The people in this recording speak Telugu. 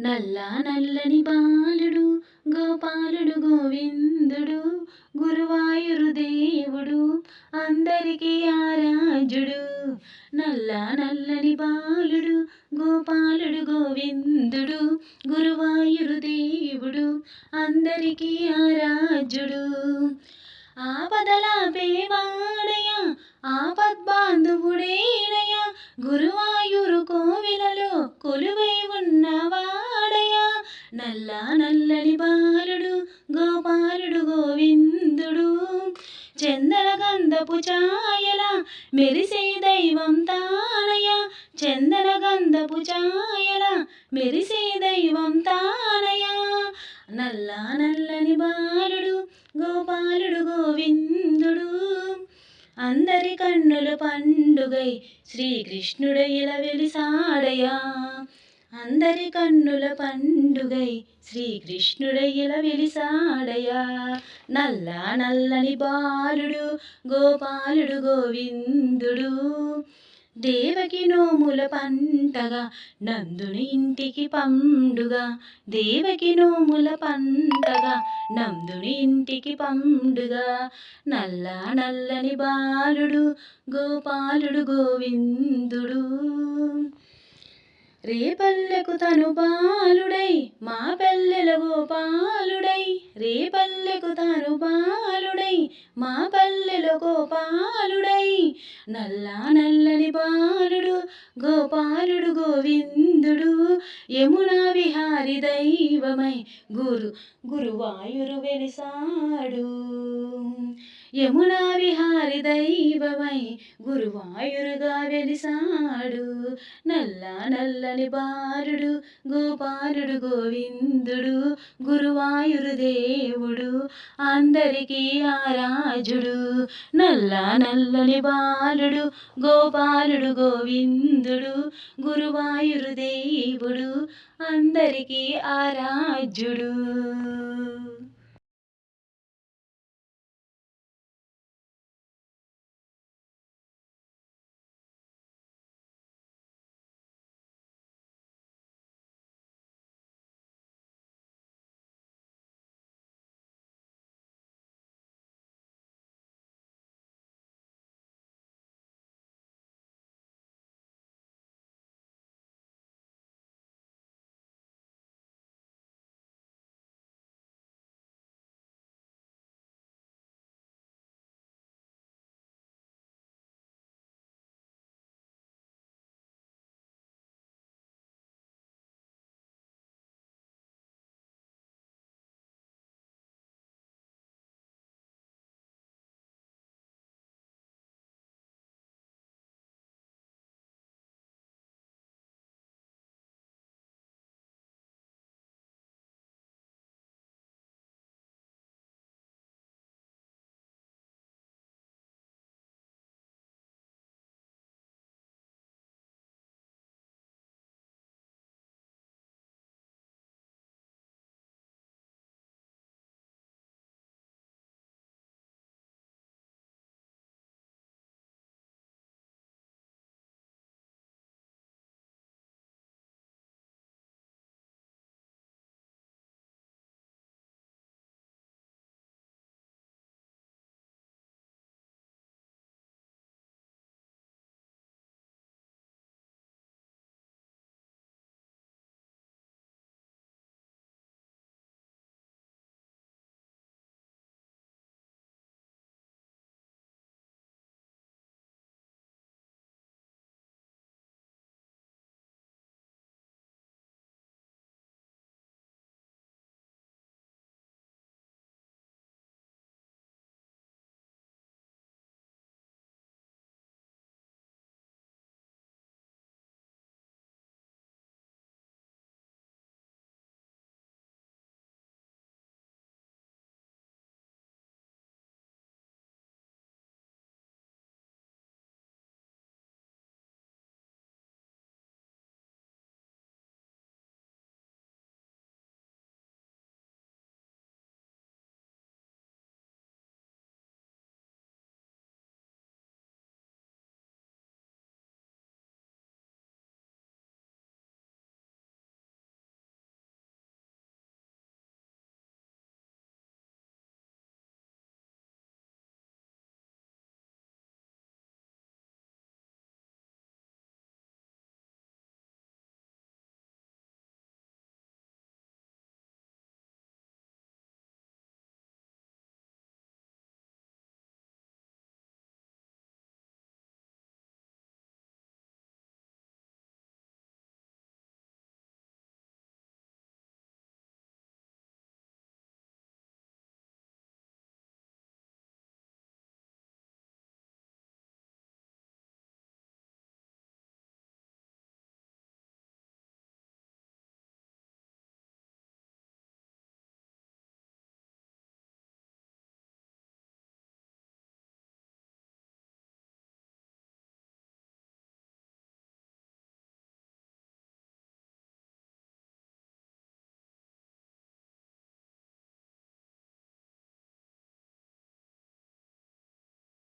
నల్ల నల్లని బాలుడు గోపాలుడు గోవిందుడు గురువాయూరు దేవుడు అందరికీ ఆరాజుడు. నల్ల నల్లని బాలుడు గోపాలుడు గోవిందుడు గురువాయురు దేవుడు అందరికీ ఆరాజుడు. ఆరాధ్యుడు ఆపదలాపేవాడయ ఆపద్బాంధువుడేనయ గురువా చందన గంధపు ఛాయల మెరిసే దైవం తానయ చందన గంధపు ఛాయల మెరిసే దైవం తానయ నల్ల నల్లని బాలుడు గోపాలుడు గోవిందుడు. అందరి కన్నుల పండుగై శ్రీకృష్ణుడయ్యల వెలిసాడయా అందరి కన్నుల పండుగై శ్రీకృష్ణుడయ్యల వెలిసాడయా నల్ల నల్లని బాలుడు గోపాలుడు గోవిందుడు. దేవకి నోముల పంటగా నందుని ఇంటికి పండుగ. దేవకి నోముల పంటగా నందుని ఇంటికి పండుగ. నల్ల నల్లని బాలుడు గోపాలుడు గోవిందుడు. రేపల్లెకు తను బాలుడై మా పల్లెల గోపాలుడై. రేపల్లెకు తను బాలుడై మా పల్లెల గోపాలుడై. నల్లా నల్లని బాలుడు గోపాలుడు గోవిందుడు. యమునా విహారి దైవమై గురు గురువాయురు వెలిసాడు. యమునా విహారి దైవమై గురువాయురుగా వెలిసాడు. నల్ల నల్లని బారుడు గోపాలుడు గోవిందుడు గురువాయురు దేవుడు అందరికీ ఆరాజుడు. నల్ల నల్లని బాలుడు గోపాలుడు గోవిందుడు గురువాయురు దేవుడు అందరికీ ఆరాజుడు.